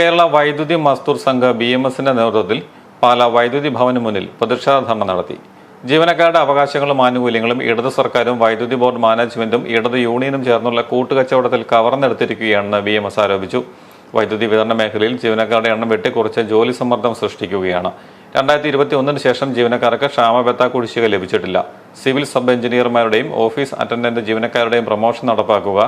കേരള വൈദ്യുതി മസ്തൂർ സംഘ B M എസിന്റെ നേതൃത്വത്തിൽ പാല വൈദ്യുതി ഭവന് മുന്നിൽ പ്രതിഷേധ ധർണ നടത്തി. ജീവനക്കാരുടെ അവകാശങ്ങളും ആനുകൂല്യങ്ങളും ഇടത് സർക്കാരും വൈദ്യുതി ബോർഡ് മാനേജ്മെന്റും ഇടത് യൂണിയനും ചേർന്നുള്ള കൂട്ടുകച്ചവടത്തിൽ കവർന്നെടുത്തിരിക്കുകയാണെന്ന് ബി എം എസ് ആരോപിച്ചു. വൈദ്യുതി വിതരണ മേഖലയിൽ ജീവനക്കാരുടെ എണ്ണം വെട്ടിക്കുറച്ച് ജോലി സമ്മർദ്ദം സൃഷ്ടിക്കുകയാണ്. രണ്ടായിരത്തി ഇരുപത്തി ഒന്നിന് ശേഷം ജീവനക്കാർക്ക് ക്ഷാമബത്ത കുടിശ്ശിക ലഭിച്ചിട്ടില്ല. സിവിൽ സബ് എഞ്ചിനീയർമാരുടെയും ഓഫീസ് അറ്റൻഡന്റ് ജീവനക്കാരുടെയും പ്രൊമോഷൻ നടപ്പാക്കുക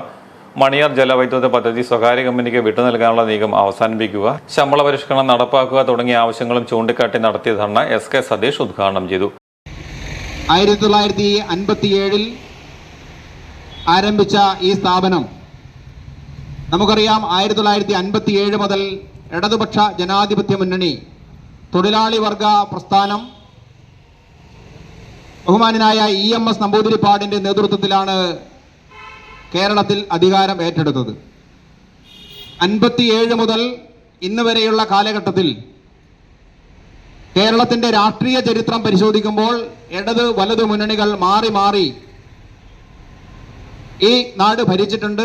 മണിയാർ ജലവൈദ്യുത പദ്ധതി സ്വകാര്യ കമ്പനിക്ക് വിട്ടു നൽകാനുള്ള നീക്കം അവസാനിപ്പിക്കുക ശമ്പള പരിഷ്കരണം നടപ്പാക്കുക തുടങ്ങിയ ആവശ്യങ്ങളും ചൂണ്ടിക്കാട്ടി നടത്തിയ ധർണ എസ് കെ സതീഷ് ഉദ്ഘാടനം ചെയ്തു. ആയിരത്തി തൊള്ളായിരത്തി അൻപത്തിയേഴിൽ ആരംഭിച്ച ഈ സ്ഥാപനം നമുക്കറിയാം ആയിരത്തി തൊള്ളായിരത്തി അൻപത്തിയേഴ് മുതൽ ഇടതുപക്ഷ ജനാധിപത്യ മുന്നണി തൊഴിലാളി വർഗ പ്രസ്ഥാനം ബഹുമാനായ ഇ എം എസ് നമ്പൂതിരിപ്പാടിന്റെ നേതൃത്വത്തിലാണ് കേരളത്തിൽ അധികാരം ഏറ്റെടുത്തത്. അൻപത്തിയേഴ് മുതൽ ഇന്ന് വരെയുള്ള കാലഘട്ടത്തിൽ കേരളത്തിന്റെ രാഷ്ട്രീയ ചരിത്രം പരിശോധിക്കുമ്പോൾ ഇടത് വലത് മുന്നണികൾ മാറി മാറി ഈ നാട് ഭരിച്ചിട്ടുണ്ട്.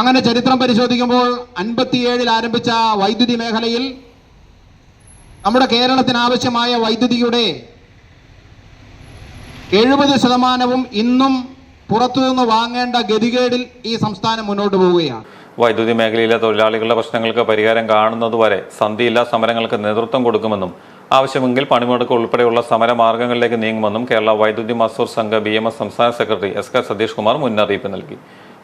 അങ്ങനെ ചരിത്രം പരിശോധിക്കുമ്പോൾ അൻപത്തിയേഴിൽ ആരംഭിച്ച വൈദ്യുതി മേഖലയിൽ നമ്മുടെ കേരളത്തിന് ആവശ്യമായ വൈദ്യുതിയുടെ എഴുപത് ശതമാനവും ഇന്നും പുറത്തുനിന്ന് വാങ്ങേണ്ട ഗതികേടിൽ ഈ സംസ്ഥാനം മുന്നോട്ട് പോവുകയാണ്. വൈദ്യുതി മേഖലയിലെ തൊഴിലാളികളുടെ പ്രശ്നങ്ങൾക്ക് പരിഹാരം കാണുന്നതുവരെ സന്ധിയില്ലാ സമരങ്ങൾക്ക് നേതൃത്വം കൊടുക്കുമെന്നും ആവശ്യമെങ്കിൽ പണിമുടക്ക് ഉൾപ്പെടെയുള്ള സമരമാർഗങ്ങളിലേക്ക് നീങ്ങുമെന്നും Kerala Vaidyuthi Mazdoor Sangh B M S സംസ്ഥാന secretary S K Satheesh Kumar മുന്നറിയിപ്പ് നൽകി.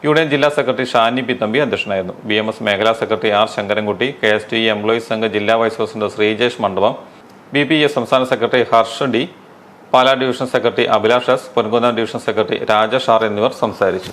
യൂണിയൻ ജില്ലാ സെക്രട്ടറി ഷാനി പി തമ്പി അധ്യക്ഷനായിരുന്നു. ബി എം എസ് മേഖലാ secretary R Sankarankutty K S T employees Sangh ജില്ലാ vice president Sreejesh Mandapam B P S സംസ്ഥാന secretary Harsha D Pala division secretary Abhilash S Ponkunnam division secretary Rajesh R എന്നിവർ സംസാരിച്ചു.